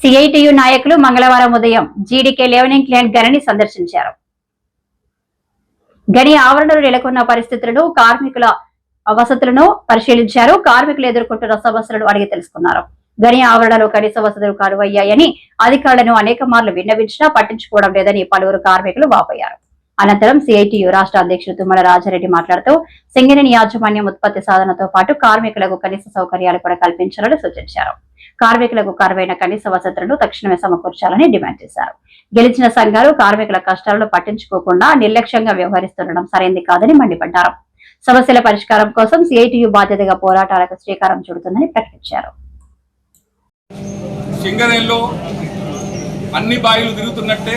CITU నాయకులు మంగళవారం ఉదయం జీడీకే లెవెనింగ్ క్లాంట్ గనిని సందర్శించారు. గని ఆవరణలో నెలకొన్న పరిస్థితులను కార్మికుల వసతులను పరిశీలించారు. కార్మికులు ఎదుర్కొంటున్న సమస్యలను అడిగి తెలుసుకున్నారు. గని ఆవరణలో కనీస వసతులు కరువయ్యాయని అధికారులను అనేక మార్లు విన్నవించినా పట్టించుకోవడం లేదని పలువురు కార్మికులు వాపోయారు. అనంతరం సిఐటియు రాష్ట్ర అధ్యక్షుడు తుమ్మల రాజారెడ్డి మాట్లాడుతూ సింగరేణి యాజమాన్యం ఉత్పత్తి సాధనతో పాటు కార్మికులకు కనీస సౌకర్యాలు కూడా కల్పించాలని సూచించారు. కార్మికులకు కరువైన కనీస వసతులను తక్షణమే సమకూర్చాలని డిమాండ్ చేశారు. గెలిచిన సంఘాలు కార్మికుల కష్టాలను పట్టించుకోకుండా నిర్లక్ష్యంగా వ్యవహరిస్తుండడం సరైంది కాదని మండిపడ్డారు. సమస్యల పరిష్కారం కోసం సిఐటియు బాధ్యతగా పోరాటాలకు శ్రీకారం చుడుతుందని ప్రకటించారు. సింగరేణిలో అన్ని బాయిలు తిరుగుతున్నట్టే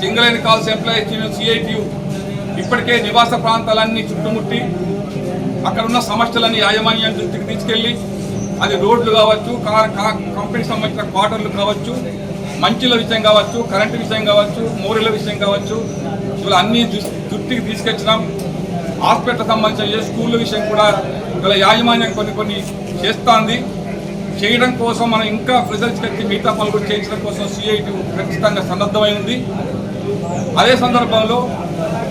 సింగరేణి కాల్స్ ఎంప్లాయీస్ యూనియన్ సిఐటియు ఇప్పటికే నివాస ప్రాంతాలన్నీ చుట్టుముట్టి అక్కడున్న సమస్యలన్నీ యాజమాన్యాన్ని దృష్టికి తీసుకెళ్ళి అది రోడ్లు కావచ్చు కా- కా- కంపెనీకి సంబంధించిన క్వార్టర్లు కావచ్చు మంచిల విషయం కావచ్చు కరెంటు విషయం కావచ్చు మోరీల విషయం కావచ్చు ఇవాళ అన్ని దృష్టికి తీసుకొచ్చినాం. హాస్పిటల్ సంబంధించిన స్కూళ్ళ విషయం కూడా ఇవాళ యాజమాన్యం కొన్ని కొన్ని చేస్తోంది. చేయడం కోసం మనం ఇంకా రిజల్ట్స్ కట్టి మిగతా పనులు కూడా చేయించడం కోసం సిఐటి ఖచ్చితంగా సన్నద్ధమై ఉంది. అదే సందర్భంలో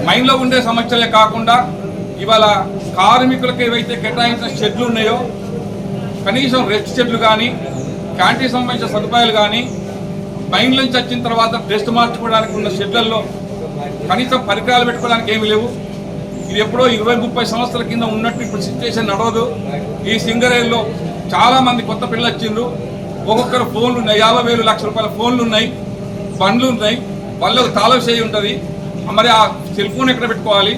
మైండ్లో ఉండే సమస్యలే కాకుండా ఇవాళ కార్మికులకు ఏవైతే కేటాయించిన షెడ్లు ఉన్నాయో కనీసం రెస్ట్ షెడ్లు కానీ క్యాంటీన్ సంబంధించిన సదుపాయాలు కానీ బయట నుంచి వచ్చిన తర్వాత టెస్ట్ మార్చుకోవడానికి ఉన్న షెడ్లలో కనీసం పరికరాలు పెట్టుకోవడానికి ఏమీ లేవు. ఇది ఎప్పుడో ఇరవై ముప్పై సంవత్సరాల కింద ఉన్నట్టు ఇప్పుడు సిచ్యువేషన్ నడవదు. ఈ సింగరేల్లో చాలామంది కొత్త పిల్లలు వచ్చిండ్రు. ఒక్కొక్కరు ఫోన్లు ఉన్నాయి. యాభై వేలు లక్ష రూపాయల ఫోన్లు ఉన్నాయి. బండ్లు ఉన్నాయి. వాళ్ళకు తాళం చేయి ఉంటుంది. మరి ఆ సెల్ ఫోన్ ఎక్కడ పెట్టుకోవాలి?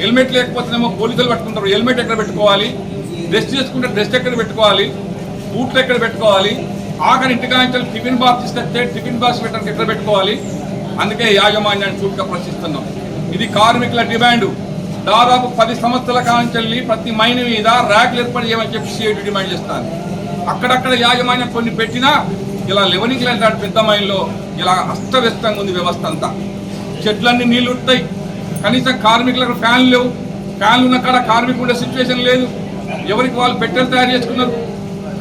హెల్మెట్ లేకపోతేనేమో పోలీసులు పట్టుకుంటారు. హెల్మెట్ ఎక్కడ పెట్టుకోవాలి? డ్రెస్ చేసుకుంటే డ్రెస్ ఎక్కడ పెట్టుకోవాలి? బూట్లు ఎక్కడ పెట్టుకోవాలి? ఆఖరి ఇంటికాంచెలు టిఫిన్ బాక్స్ ఇస్తే టిఫిన్ బాక్స్ పెట్టడానికి ఎక్కడ పెట్టుకోవాలి? అందుకే యాజమాన్యాన్ని చూడక ప్రశ్నిస్తున్నాం. ఇది కార్మికుల డిమాండ్. దాదాపు పది సంవత్సరాల కాంచెల్లి ప్రతి మైన్ మీద ర్యాక్లు ఏర్పాటు చేయమని చెప్పి సిఐటి డిమాండ్ చేస్తాను. అక్కడక్కడ యాజమాన్యం కొన్ని పెట్టినా ఇలా లెవెనింగ్ లాంటి పెద్ద మైన్లో ఇలా అస్తవ్యస్తంగా ఉంది వ్యవస్థ అంతా. చెట్లన్నీ నీళ్ళు ఉంటాయి. కనీసం కార్మికులకు ఫ్యాన్లు లేవు. ఫ్యాన్లు ఉన్న కాడ కార్మికులు ఉండే సిచ్యువేషన్ లేదు. ఎవరికి వాళ్ళు పెట్టెలు తయారు చేసుకున్నారు?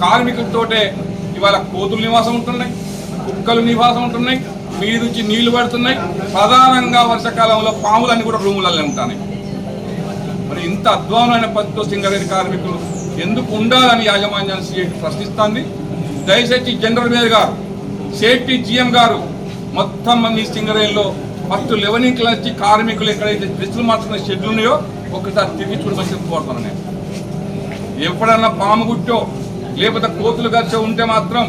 కార్మికులతోటే ఇవాళ కోతులు నివాసం ఉంటున్నాయి కుక్కలు నివాసం ఉంటున్నాయి మీద నుంచి నీళ్ళు పడుతున్నాయి. ప్రధానంగా వర్షాకాలంలో పాములన్నీ కూడా రూములలో ఉంటాయి. మరి ఇంత అధ్వానమైన పద్ధతితో సింగరేణి కార్మికులు ఎందుకు ఉండాలని యాజమాన్యాన్ని సిఐటి ప్రశ్నిస్తుంది? దయచేసి జనరల్ మేనేజర్ గారు సేఫ్టీ జిఎం గారు మొత్తం మంది సింగరేణిలో ఫస్ట్ లెవెనింగ్ క్లాస్ కార్మికులు ఎక్కడైతే డ్రెస్సులు మార్చుకునే షెడ్లు ఉన్నాయో ఒకసారి తిరిగి చూడమని కోరుతున్నాను నేను. ఎప్పుడన్నా పాము గుట్టో లేకపోతే కోతులు గచ్చో ఉంటే మాత్రం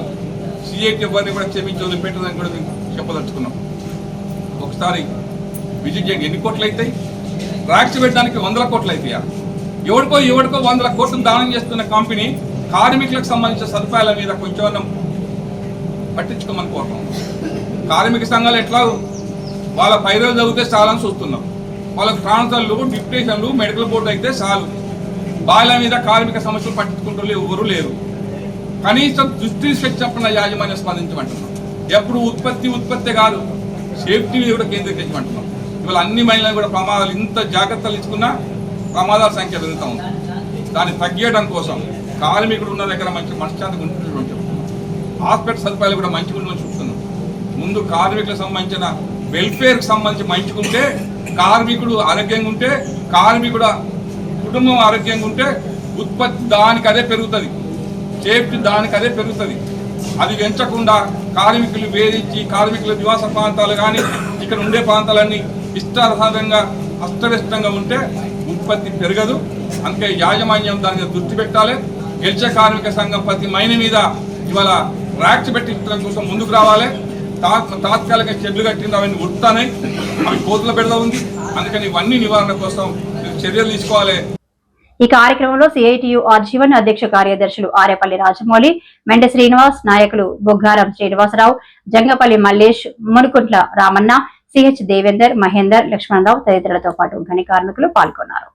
సిఐటి ఎవరిని కూడా క్షమించి వదిలిపెట్టదని కూడా చెప్పదలుచుకున్నాం. ఒకసారి విజిట్ చేయండి. ఎన్ని కోట్లు అవుతాయి? ట్రాక్స్ పెట్టడానికి వందల కోట్లు అవుతాయా? ఎవరికో ఎవరికో వందల కోట్లు దానం చేస్తున్న కంపెనీ కార్మికులకు సంబంధించిన సదుపాయాల మీద కొంచెం పట్టించుకోమని కోరుతాం కార్మిక సంఘాలు ఎట్లా? వాళ్ళ పైరోజు చదివితే చాలని చూస్తున్నాం. వాళ్ళకి ట్రాన్స్ఫర్లు డిప్యూటేషన్లు మెడికల్ బోర్డు అయితే చాలు. బాయిల మీద కార్మిక సమస్యలు పట్టించుకుంటూ ఎవరు లేరు. కనీసం దృష్టి చెప్పిన యాజమాన్యం స్పందించమంటున్నాం. ఎప్పుడు ఉత్పత్తి ఉత్పత్తి కాదు సేఫ్టీని కూడా కేంద్రీకరించమంటున్నాం. ఇవాళ అన్ని మహిళలు కూడా ప్రమాదాలు ఇంత జాగ్రత్తలు ఇచ్చుకున్నా ప్రమాదాల సంఖ్య పెరుగుతూ ఉంది. దాన్ని తగ్గేయడం కోసం కార్మికుడు ఉన్న దగ్గర మంచి మనశ్శాంతి ఉంటుందని చెప్తున్నాం. హాస్పిటల్ సదుపాయాలు కూడా మంచిగా ఉండమని చూస్తున్నాం. ముందు కార్మికులకు సంబంధించిన వెల్ఫేర్కి సంబంధించి మంచిగా ఉంటే కార్మికుడు ఆరోగ్యంగా ఉంటే కార్మికుడు కుటుంబం ఆరోగ్యంగా ఉంటే ఉత్పత్తి దానికి అదే పెరుగుతుంది. సేఫ్టీ దానికి అదే పెరుగుతుంది. అది పెంచకుండా కార్మికులు వేధించి కార్మికుల నివాస ప్రాంతాలు కానీ ఇక్కడ ఉండే ప్రాంతాలన్నీ ఇష్టానుసారంగా అస్తవ్యస్తంగా ఉంటే ఉత్పత్తి పెరగదు. అందుకే యాజమాన్యం దాని మీద దృష్టి పెట్టాలి. గెలిచే కార్మిక సంఘం ప్రతి మైన మీద ఇవాళ ర్యాక్స్ పెట్టించడం కోసం ముందుకు రావాలి. తా- తాత్కాలిక చెట్లు కట్టింది అవన్నీ ఉడతాయి అవి కోతుల బిడ్డ ఉంది. అందుకని ఇవన్నీ నివారణ కోసం చర్యలు తీసుకోవాలి. ఈ కార్యక్రమంలో సిఐటియు ఆర్జీవన్ అధ్యక్ష కార్యదర్శులు ఆరేపల్లి రాజమౌళి మెండ శ్రీనివాస్ నాయకులు బొగ్గారం శ్రీనివాసరావు జంగపల్లి మల్లేష్ మునుకుంట్ల రామన్న సిహెచ్ దేవేందర్ మహేందర్ లక్ష్మణరావు తదితరులతో పాటు ఘని కార్మికులు పాల్గొన్నారు.